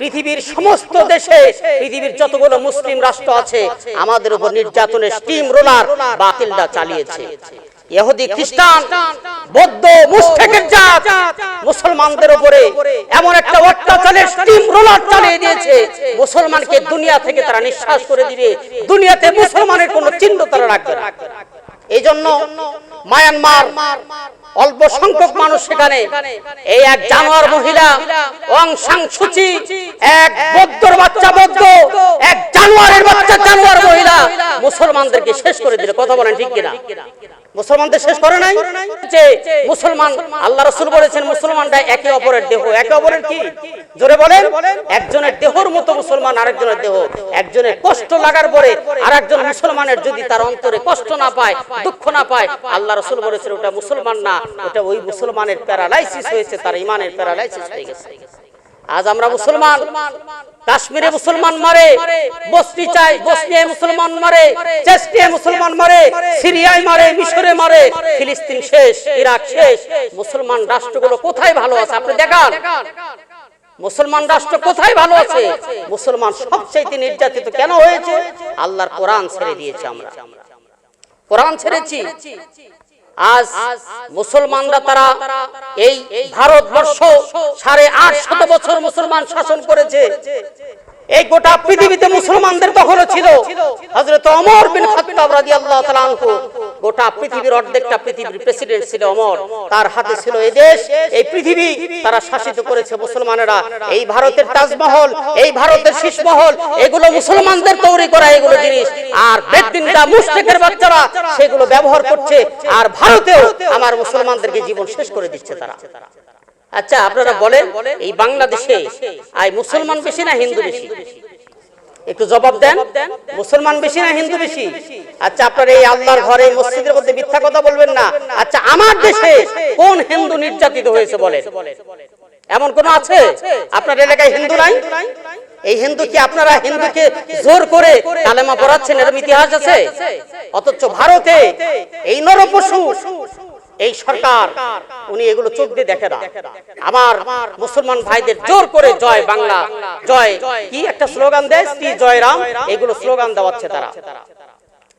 পৃথিবীর সমস্ত দেশে, পৃথিবীর যতগুলো মুসলিম রাষ্ট্র আছে, আমাদের উপর নির্যাতনের স্টিম রোলার বাতিলটা চালিয়েছে। ইহুদি খ্রিস্টান, বৌদ্ধ মুসলমানদের উপরে এমন একটা অত্যাচারের স্টিম রোলার চালিয়ে দিয়েছে, মুসলমানকে দুনিয়া থেকে তারা নিঃশ্বাস করে দিবে, দুনিয়াতে মুসলমানের কোনো চিহ্ন তারা রাখবে না। এই জন্য মায়ানমার অল্প সংখ্যক মানুষ সেখানে। এই এক জানোয়ার মহিলা অং সাং সুচি এক বদ্যর বাচ্চা বৌদ্ধ, এক জানোয়ারের বাচ্চা জানোয়ার মহিলা। মুসলমানদেরকে শেষ করে দিল, কথা বলেন ঠিক কিনা? মুসলমানদের শেষ করে নাই? যে মুসলমান, আল্লাহ রসুল বলেছেন, মুসলমানরা একে অপরের দেহ, একে অপরের কি? জোরে বলেন, একজনের দেহর মতো মুসলমান আরেকজনের দেহ। একজনের কষ্ট লাগার পরে আরেকজন মুসলমানের যদি তার অন্তরে কষ্ট না পায়, দুঃখ না পায়, আল্লাহ রসুল বলেছেন, ওটা মুসলমান না, ওটা ওই মুসলমানের প্যারালাইসিস হয়েছে, তার ইমানের প্যারালাইসিস হয়ে গেছে। আজ আমরা মুসলমান। কাশ্মীরে মুসলমান মারে বসনি চাই, বসনিয়ায় মুসলমান মারে, চেস্টিয়ায় মুসলমান মারে, সিরিয়ায় মারে, মিশরে মারে, ফিলিস্তিন শেষ, ইরাক শেষ। মুসলমান রাষ্ট্রগুলো কোথায় ভালো আছে? আপনি দেখান। মুসলমান রাষ্ট্র কোথায় ভালো আছে? মুসলমান সবচেয়ে নির্যাতিত কেন হয়েছে? আল্লাহর কোরআন ছেড়ে দিয়েছে আমরা। কোরআন ছেড়েছি। আজ মুসলমানরা তারা এই ভারতবর্ষ সাড়ে আট শত বছর মুসলমান শাসন করেছে। এই গোটা পৃথিবীতে মুসলমানদের দখলও ছিল। হযরত ওমর বিন খাত্তাব রাদিয়াল্লাহু তাআলা আনহু, গোটা পৃথিবীর অর্ধেকটা পৃথিবীর প্রেসিডেন্ট ছিল ওমর। তার হাতে ছিল এই দেশ, এই পৃথিবী তারা শাসিত করেছে মুসলমানেরা। এই ভারতের তাজমহল, এই ভারতের শীষমহল, এগুলো মুসলমানদের তৈরি করা এগুলো জিনিস। আর বেদিনরা মুশরিকের বাচ্চারা সেগুলো ব্যবহার করছে। আর ভারতেও আমার মুসলমানদেরকে জীবন শেষ করে দিচ্ছে তারা। আচ্ছা আপনারা বলেন এই বাংলাদেশে আই মুসলমান বেশি না হিন্দু বেশি? একটু জবাব দেন। মুসলমান বেশি না হিন্দু বেশি? আচ্ছা আপনার এই আল্লাহর ঘরে মসজিদের মধ্যে মিথ্যা কথা বলবেন না। আচ্ছা আমার দেশে কোন হিন্দু নির্যাতিত হয়েছে বলে এমন কোন আছে? আপনার এলাকায় হিন্দু নাই? এই হিন্দু কি আপনারা হিন্দুকে জোর করে কালেমা পড়াচ্ছেন? এরকম ইতিহাস আছে? অথচ ভারতে এই নরপশু এই সরকার, উনি এগুলো চোখ দিয়ে দেখে না। আমার মুসলমান ভাইদের জোর করে জয় বাংলা, জয় কি একটা স্লোগান দেয়? শ্রী জয়রাম, এগুলো স্লোগান দেওয়াচ্ছে তারা।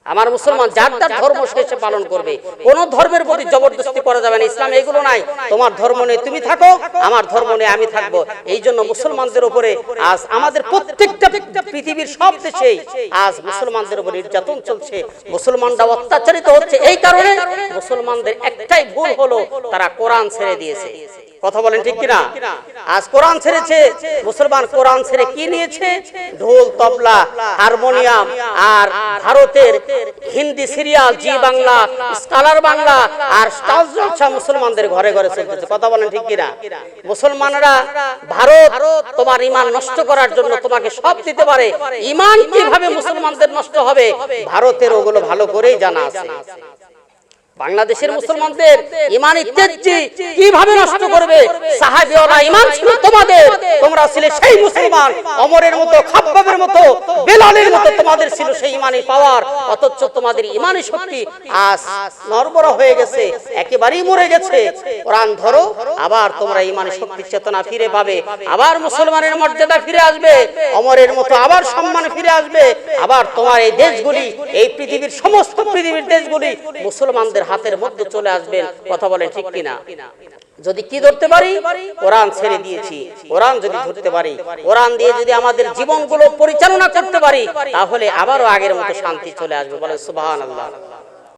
আমার মুসলমান যার যার ধর্ম সে সে পালন করবে। কোন ধর্মের প্রতি জবরদস্তি করা যাবে না। ইসলাম এগুলো নাই। তোমার ধর্ম নিয়ে তুমি থাকো। আমার ধর্ম নিয়ে আমি থাকব। এই জন্য মুসলমানদের উপরে আজ আমাদের প্রত্যেকটা পৃথিবীর সব দেশেই আজ মুসলমানদের উপর নির্যাতন চলছে। মুসলমানরা অত্যাচারিত হচ্ছে। এই কারণে মুসলমানদের একটাই ভুল হলো তারা কোরআন ছেড়ে দিয়েছে। কথা বলেন ঠিক কিনা? আজ কোরআন ছেড়েছে মুসলমান কোরআন ছেড়ে কি নিয়েছে? ঢোল তবলা হারমোনিয়াম আর ভারতের হিন্দি সিরিয়াল জি বাংলা স্কালার বাংলা আর স্টার জলসা মুসলমানদের ঘরে ঘরে চলতেছে। কথা বলেন ঠিক কিনা? মুসলমানরা ভারত তোমার ইমান নষ্ট করার জন্য তোমাকে সব দিতে পারে। ইমান কীভাবে মুসলমানদের নষ্ট হবে? ভারতের ওগুলো ভালো করেই জানা আছে। বাংলাদেশের মুসলমানদের ইমান ইত্যাদি কীভাবে নষ্ট করবে? সাহাবিওয়ালা ইমান ছিল তোমাদের। তোমরা ছিলে সেই মুসলমান। অমরের মতো, খাব্বাবের মতো, বেলালের মতো তোমাদের ছিল সেই ইমানি পাওয়ার। অথচ তোমাদের ইমানি শক্তি আজ নরবর হয়ে গেছে, একেবারেই মরে গেছে। কোরআন ধরো, আবার তোমরা ইমানি শক্তি চেতনা ফিরে পাবে। আবার মুসলমানের মর্যাদা ফিরে আসবে। অমরের মতো আবার সম্মান ফিরে আসবে। আবার তোমার এই দেশগুলি, এই পৃথিবীর সমস্ত পৃথিবীর দেশগুলি মুসলমানদের হাতের মধ্যে চলে আসবেন কথা বলেন ঠিক কিনা? যদি কি ধরতে পারি? কোরআন ছেড়ে দিয়েছি। কোরআন যদি ধরতে পারি কোরআন দিয়ে যদি আমাদের জীবনগুলো পরিচালনা করতে পারি তাহলে আবারও আগের মতো শান্তি চলে আসবে। বলে সুবহানাল্লাহ।